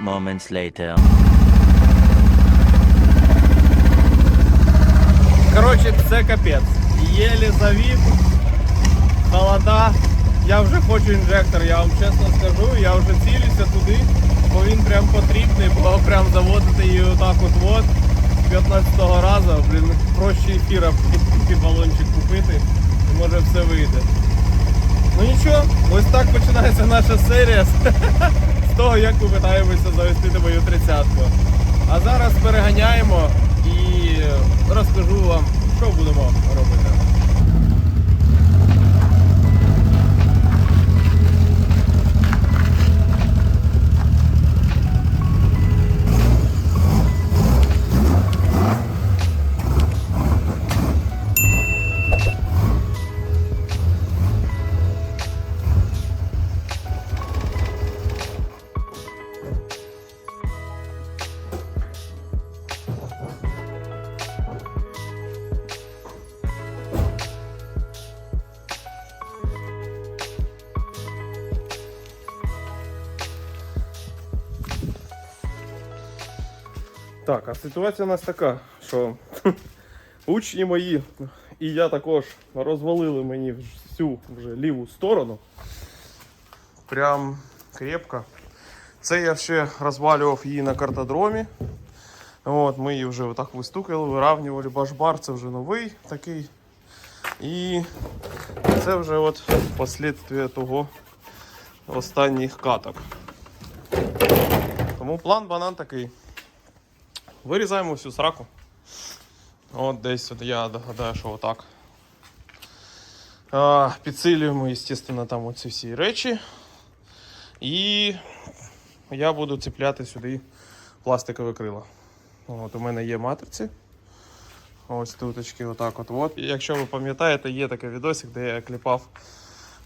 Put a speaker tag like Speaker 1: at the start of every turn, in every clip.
Speaker 1: moments later.
Speaker 2: Коротше, це капець. Єлі завів, холода. Я вже хочу інжектор, я вам чесно скажу, я вже цілюся туди, бо він прям потрібний, бо прям заводити її отак от от 15-го разу, блін, проще ефіра балончик купити, і може все вийде. Ну нічого, ось так починається наша серія того, як ми питаємося завести мою тридцятку. А зараз переганяємо і розкажу вам, що будемо робити. Так, а ситуація у нас така, що учні мої і я також розвалили мені всю вже ліву сторону. Прям крепко. Це я ще розвалював її на картодромі. От, ми її вже отак вистукали, виравнювали башбар, це вже новий такий. І це вже от послідствие того останніх каток. Тому план банан такий. Вирізаємо всю сраку. От десь от я догадаю, що отак. Підсилюємо, звісно, там оці всі речі. І я буду цепляти сюди пластикове крило. От, у мене є матриці. Ось туточки, отак от. от. Якщо ви пам'ятаєте, є такий відосик, де я кліпав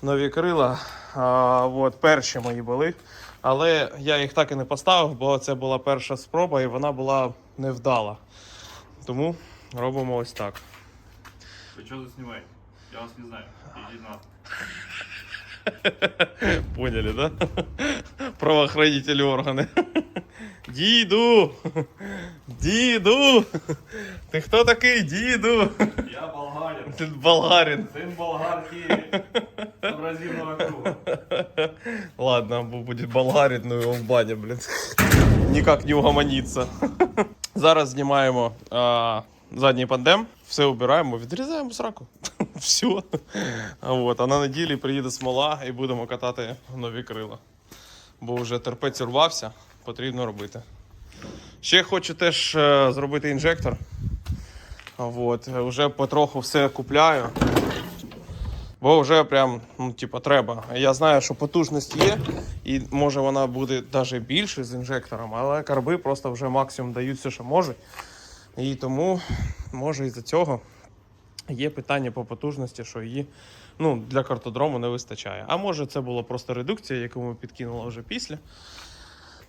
Speaker 2: нові крила. А, от, перші мої були. Але я їх так і не поставив, бо це була перша спроба і вона була невдала. Тому робимо ось так.
Speaker 3: Ви чого заснімаєте? Я вас не знаю. На.
Speaker 2: Поняли, да? Правоохранительные органи. Діду! Діду! Ти хто такий, діду?
Speaker 3: Я болгарин.
Speaker 2: Ти болгарин.
Speaker 3: Сын болгарки абразивного круга.
Speaker 2: Ладно, бу- будет болгарин, ну его в бане, блин. Никак не угомониться. Зараз знімаємо а, задній пандем, все убираємо, відрізаємо сраку. все. Вот, а на неділі приїде смола і будемо катати нові крила. Бо вже терпець урвався, потрібно робити. Ще хочу теж е, зробити інжектор. Вот, вже потроху все купляю. Бо вже прям, ну, типа, треба. Я знаю, що потужність є, і може вона буде навіть більше з інжектором, але карби просто вже максимум дають все, що можуть. І тому, може, із-за цього є питання по потужності, що її ну, для картодрому не вистачає. А може, це була просто редукція, яку ми підкинули вже після.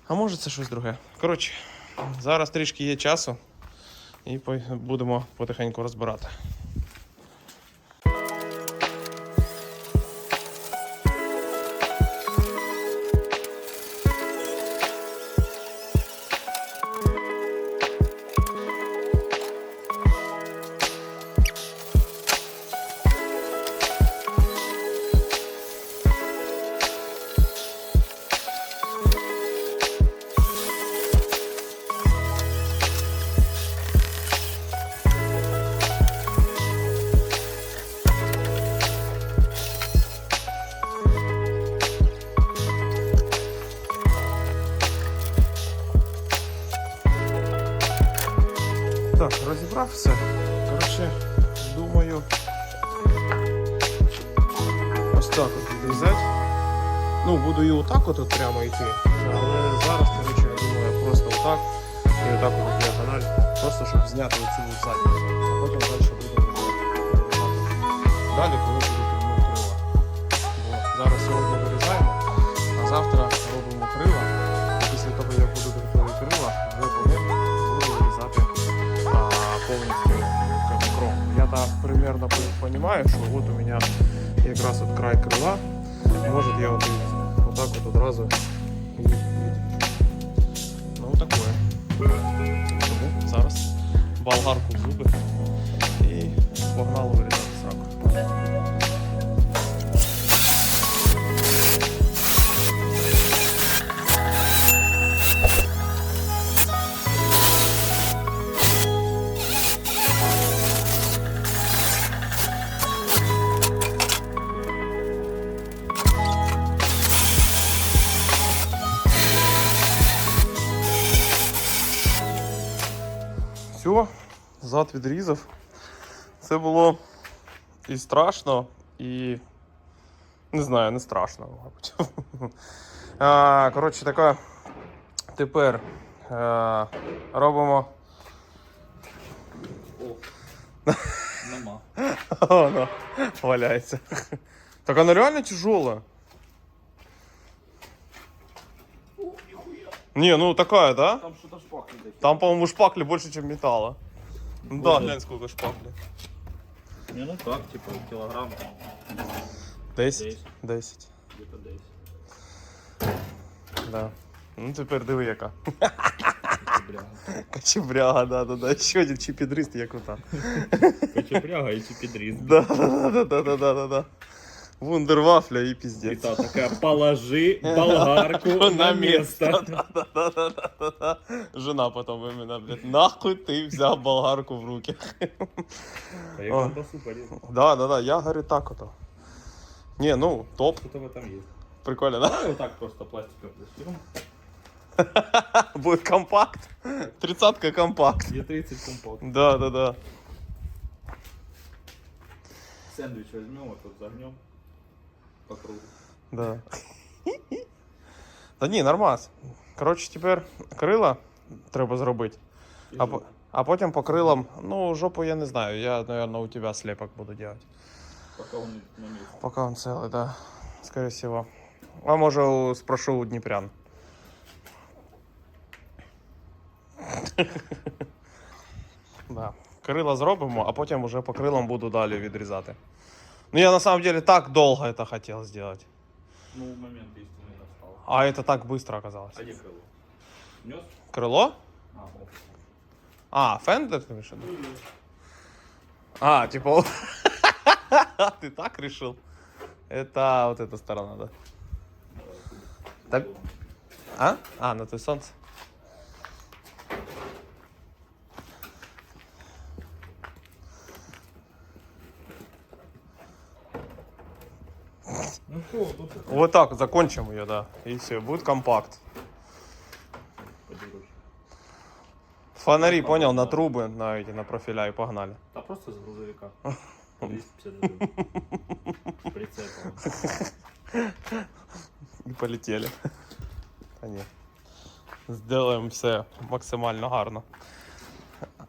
Speaker 2: А може це щось друге. Коротше, зараз трішки є часу, і будемо потихеньку розбирати. отак і отак от в діагональ. Просто щоб зняти оцю от задню. А потім далі будемо вирізати. Далі, коли буде ну, крила. Бо зараз сьогодні вирізаємо, а завтра робимо крила. І після того, як буду готові крила, вже потім буду вирізати а, повністю как бы, кров. Я так примерно розумію, що от у мене якраз от край крила. Може я от і отак от одразу Тому зараз болгарку в зуби і погнали зад відрізав. Це було і страшно, і. Не знаю, не страшно, мабуть. А, коротше, така. Тепер е, робимо.
Speaker 3: Нема.
Speaker 2: О, ну, валяється. Так она реально тяжелая. Не, ну такая, да?
Speaker 3: Там что-то шпахнет.
Speaker 2: Там, по-моему, шпакли больше, чем металла. Ну да, глянь, сколько шпакли.
Speaker 3: Не, ну так, типа, килограмм.
Speaker 2: 10? 10.
Speaker 3: Где-то 10.
Speaker 2: Да. Ну тепер диви яка.
Speaker 3: Качебряга.
Speaker 2: Качебряга, да, да, да. Ще один чіпідрист, як крута.
Speaker 3: Качебряга и чипидрис.
Speaker 2: Да, да, да, да, да, да, да, Вундервафля і піздець.
Speaker 3: Та такая, положи болгарку на место.
Speaker 2: Жена потом именно, блядь, нахуй ты взял болгарку в руки.
Speaker 3: А.
Speaker 2: Да, да, да, я говорю так ото. Не, ну, топ,
Speaker 3: Что-то в этом есть.
Speaker 2: прикольно, да?
Speaker 3: Вот так просто пластиком застегнем.
Speaker 2: Будет компакт. Тридцатка компакт.
Speaker 3: Где 30 компот.
Speaker 2: Да, да, да.
Speaker 3: Сэндвич возьмем, вот тут загнем. По кругу.
Speaker 2: Да. Та ні, нормас. Коротше, тепер крила треба зробити. А, по- а потім по крилам, ну, жопу я не знаю. Я, наверное, у тебя слепок буду делать.
Speaker 3: Пока он на месте.
Speaker 2: Пока он целый, да. Скорее всего. А може у- спрошу у Дніпрян. да. Крила зробимо, а потім уже по крилам буду далі відрізати. Ну я на самом деле так долго это хотел сделать.
Speaker 3: Ну, момент истины настал.
Speaker 2: А это так быстро оказалось.
Speaker 3: А где крыло? Нес?
Speaker 2: Крыло?
Speaker 3: А.
Speaker 2: А, фендер ты в виду? А, типа... Ты так решил? Это вот эта сторона, да? А? А, ну ты солнце. Вот так закончим ее, да. И все, будет компакт.
Speaker 3: подерешь.
Speaker 2: Фонари, понял, на трубы, на эти, на профиля и погнали.
Speaker 3: Да просто с грузовика. 251. Прицепом.
Speaker 2: І полетіли. Та ні. Сделаем все максимально гарно.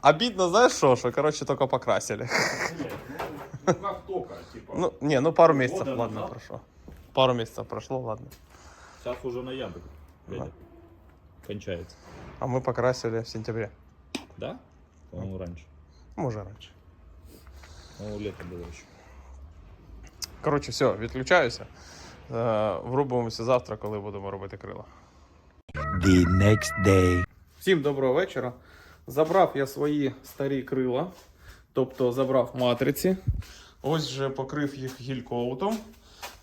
Speaker 2: Обидно, знаєш що, що, короче, только покрасили.
Speaker 3: Ну как только, типа.
Speaker 2: Ну, не, ну пару месяцев,
Speaker 3: Года
Speaker 2: ладно,
Speaker 3: назад?
Speaker 2: прошло. Пару месяцев прошло, ладно.
Speaker 3: Сейчас уже ноябрь. Федя. Кончается.
Speaker 2: А мы покрасили в сентябре.
Speaker 3: Да? По-моему, раньше.
Speaker 2: Може раніше.
Speaker 3: По-моему, лето было еще.
Speaker 2: Коротше, все, відключаюся. Е, врубимося завтра, коли будемо робити крила.
Speaker 1: The next day.
Speaker 2: Всім доброго вечора. Забрав я свої старі крила, тобто забрав матриці. Ось вже покрив їх гількоутом.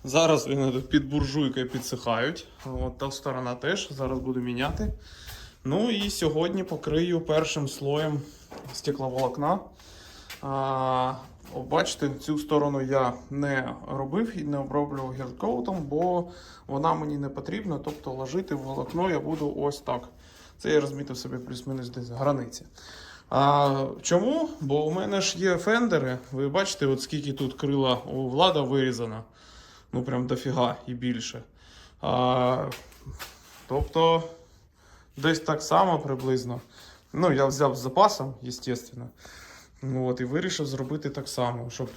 Speaker 2: Зараз вони під буржуйкою підсихають. От та сторона теж. Зараз буду міняти. Ну і сьогодні покрию першим слоєм стекловолокна. А, бачите, цю сторону я не робив і не оброблював гількоутом, бо вона мені не потрібна. Тобто ложити в волокно я буду ось так. Це я розмітив собі плюс-мінус десь границі. А чому? Бо у мене ж є фендери. Ви бачите, от скільки тут крила у влада вирізано. Ну прям дофіга і більше. А, тобто, десь так само приблизно. Ну, я взяв з запасом, звісно. Ну, от, і вирішив зробити так само, щоб,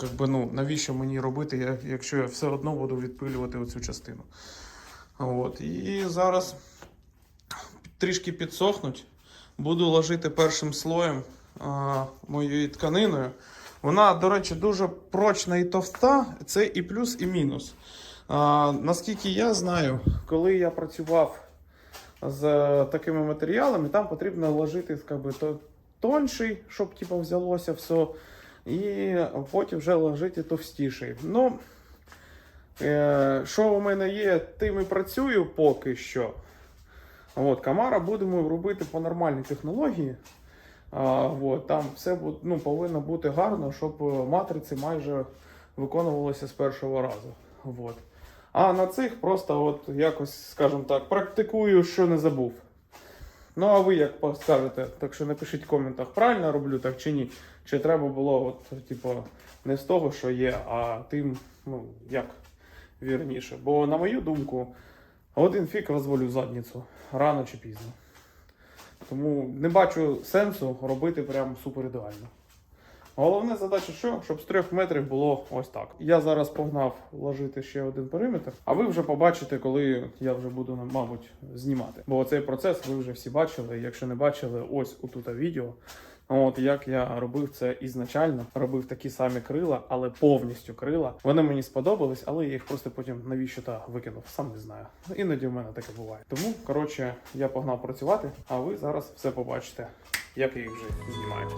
Speaker 2: как би, ну, навіщо мені робити, якщо я все одно буду відпилювати оцю частину. От, і зараз трішки підсохнуть. Буду ложити першим слоєм а, моєю тканиною. Вона, до речі, дуже прочна і товста. Це і плюс, і мінус. А, наскільки я знаю, коли я працював з такими матеріалами, там потрібно ложити как то, тонший, щоб типу, взялося все. І потім вже ложити товстіший. Ну, е, що у мене є, тим і працюю поки що. От, Камара будемо робити по нормальній технології. А, от, там все ну, повинно бути гарно, щоб е, матриці майже виконувалися з першого разу. От. А на цих просто от якось, скажімо так, практикую, що не забув. Ну, а ви як скажете, так що напишіть в коментах, правильно роблю так чи ні. Чи треба було, от, типу, не з того, що є, а тим, ну, як вірніше. Бо, на мою думку, один фік розвалю задницю рано чи пізно. Тому не бачу сенсу робити прям супер ідеально. Головна задача що? Щоб з трьох метрів було ось так. Я зараз погнав ложити ще один периметр, а ви вже побачите, коли я вже буду, мабуть, знімати. Бо цей процес ви вже всі бачили. Якщо не бачили, ось отут відео. От як я робив це ізначально, робив такі самі крила, але повністю крила. Вони мені сподобались, але я їх просто потім навіщо та викинув. Сам не знаю. Іноді в мене таке буває. Тому коротше я погнав працювати, а ви зараз все побачите, як я їх вже знімаю.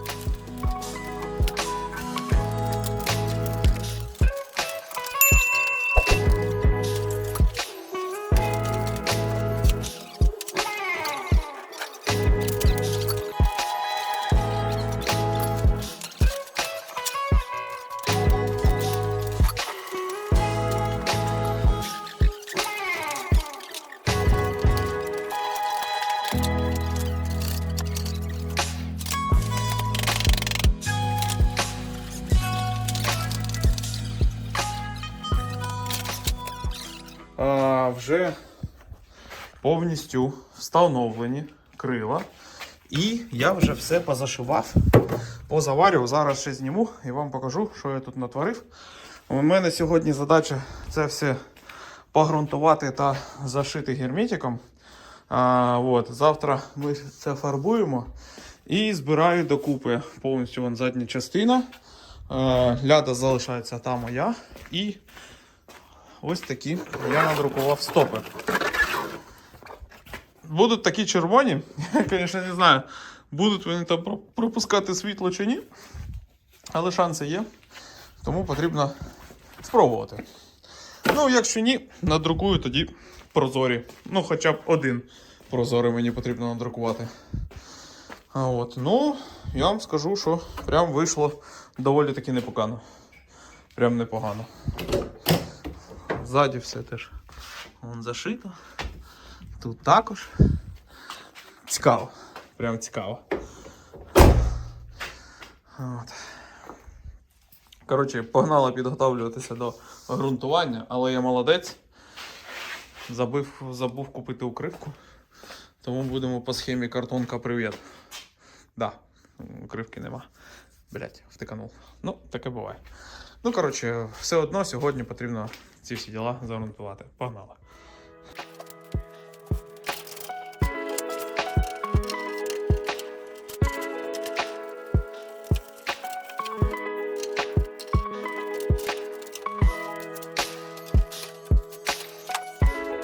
Speaker 2: Вже повністю встановлені крила. І я вже все позашивав, позаварював. Зараз ще зніму і вам покажу, що я тут натворив. У мене сьогодні задача це все погрунтувати та зашити герметиком. А, от, завтра ми це фарбуємо і збираю докупи повністю вон задня частина. А, ляда залишається та моя. І Ось такі я надрукував стопи. Будуть такі червоні. Я, звісно, не знаю, будуть вони там пропускати світло чи ні. Але шанси є. Тому потрібно спробувати. Ну, якщо ні, надрукую тоді прозорі. Ну, хоча б один прозорий мені потрібно надрукувати. А от, ну, я вам скажу, що прям вийшло доволі таки непогано. Прям непогано. Ззаді все теж вон зашито. Тут також. Цікаво. Прям цікаво. От. Коротше, погнала підготовлюватися до ґрунтування, але я молодець. Забив, забув купити укривку. Тому будемо по схемі картонка привіт. Да, укривки нема. Блять, втиканув. Ну, таке буває. Ну, коротше, все одно сьогодні потрібно ці всі діла загрунтувати. Погнали.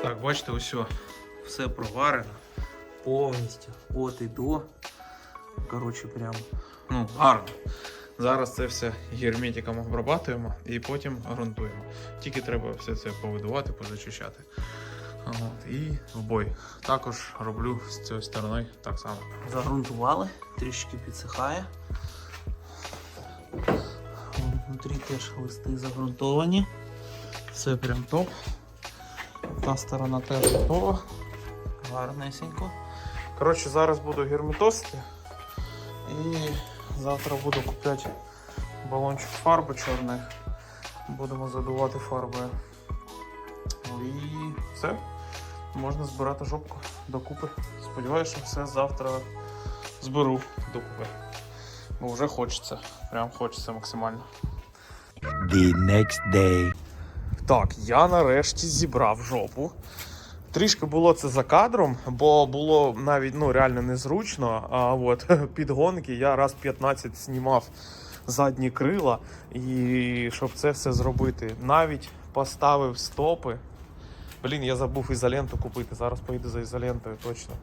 Speaker 2: Так, бачите, ось все проварено. Повністю. От і до. Коротше, прям. Ну, гарно. Зараз це все герметиком обрабатуємо і потім ґрунтуємо. Тільки треба все це повидувати, позачищати. От, і в бой. Також роблю з цієї сторони так само.
Speaker 4: Загрунтували, трішки підсихає. Внутрі теж листи загрунтовані.
Speaker 2: Все прям топ. Та сторона теж готова.
Speaker 4: Гарнесенько.
Speaker 2: Коротше, зараз буду герметосити І завтра буду купляти балончик фарби чорної. Будемо задувати фарбою. Ну І все. Можна збирати жопку докупи. Сподіваюся, що все завтра зберу докупи. Бо вже хочеться. Прям хочеться максимально.
Speaker 1: The next day.
Speaker 2: Так, я нарешті зібрав жопу. Трішки було це за кадром, бо було навіть ну, реально незручно. А от під гонки я раз 15 знімав задні крила, і щоб це все зробити, навіть поставив стопи. Блін, я забув ізоленту купити. Зараз поїду за ізолентою точно.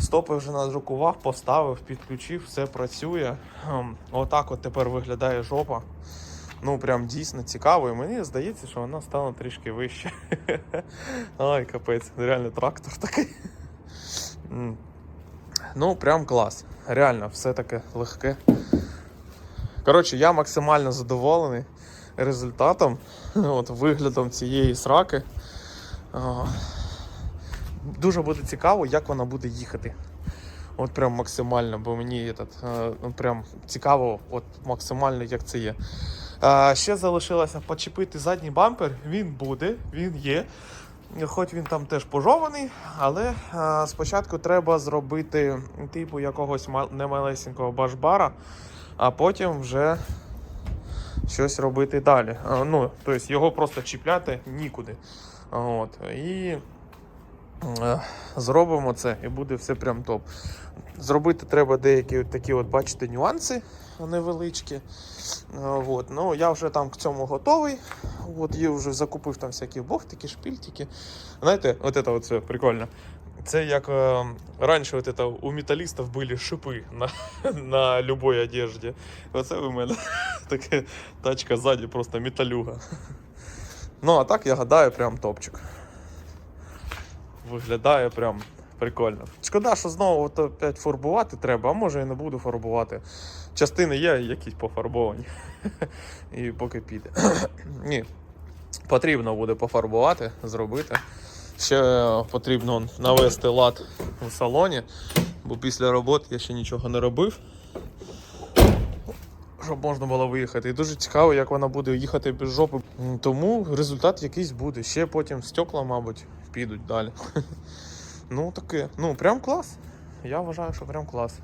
Speaker 2: Стопи вже надрукував, поставив, підключив, все працює. Ем, Отак от тепер виглядає жопа. Ну, прям дійсно цікаво. І мені здається, що вона стала трішки вище. Ай, капець, реально трактор такий. Ну, прям клас. Реально, все таке легке. Коротше, я максимально задоволений результатом, от, виглядом цієї сраки. Дуже буде цікаво, як вона буде їхати. От прям максимально, бо мені этот, е, прям цікаво, от максимально як це є. Ще залишилося почепити задній бампер. Він буде, він є. Хоч він там теж пожований, але спочатку треба зробити типу якогось ма- немалесенького башбара, а потім вже щось робити далі. Ну, тобто його просто чіпляти нікуди. От. І е, зробимо це, і буде все прям топ. Зробити треба деякі такі, от, бачите, нюанси невеличкі. А, Вот. Ну, я вже там к цьому готовий. От, я вже закупив там всякі бохтики, шпильтики. Знаєте, от це от все прикольно. Це як е, раніше от это, у металістів були шипи на, на любой одежді. Оце у мене така тачка ззаді, просто металюга. Ну, а так я гадаю, прям топчик. Виглядає прям прикольно. Шкода, що знову от опять фарбувати треба, а може і не буду фарбувати. Частини є якісь пофарбовані. І поки піде. Ні. Потрібно буде пофарбувати, зробити. Ще потрібно навести лад у салоні, бо після роботи я ще нічого не робив. Щоб можна було виїхати. І дуже цікаво, як вона буде їхати без жопи. Тому результат якийсь буде. Ще потім стекла, мабуть, підуть далі. Ну, таке. Ну, прям клас. Я вважаю, що прям клас.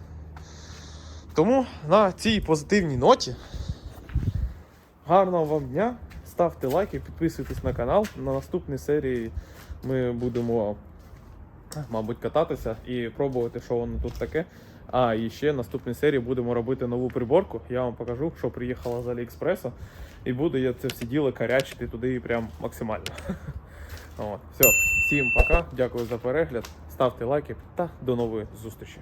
Speaker 2: Тому на цій позитивній ноті. Гарного вам дня. Ставте лайки, підписуйтесь на канал. На наступній серії ми будемо, мабуть, кататися і пробувати, що воно тут таке. А, і ще в наступній серії будемо робити нову приборку. Я вам покажу, що приїхала з Аліекспресу. І буду я це все діло карячити туди прям максимально. Все, всім пока, дякую за перегляд. Ставте лайки та до нової зустрічі.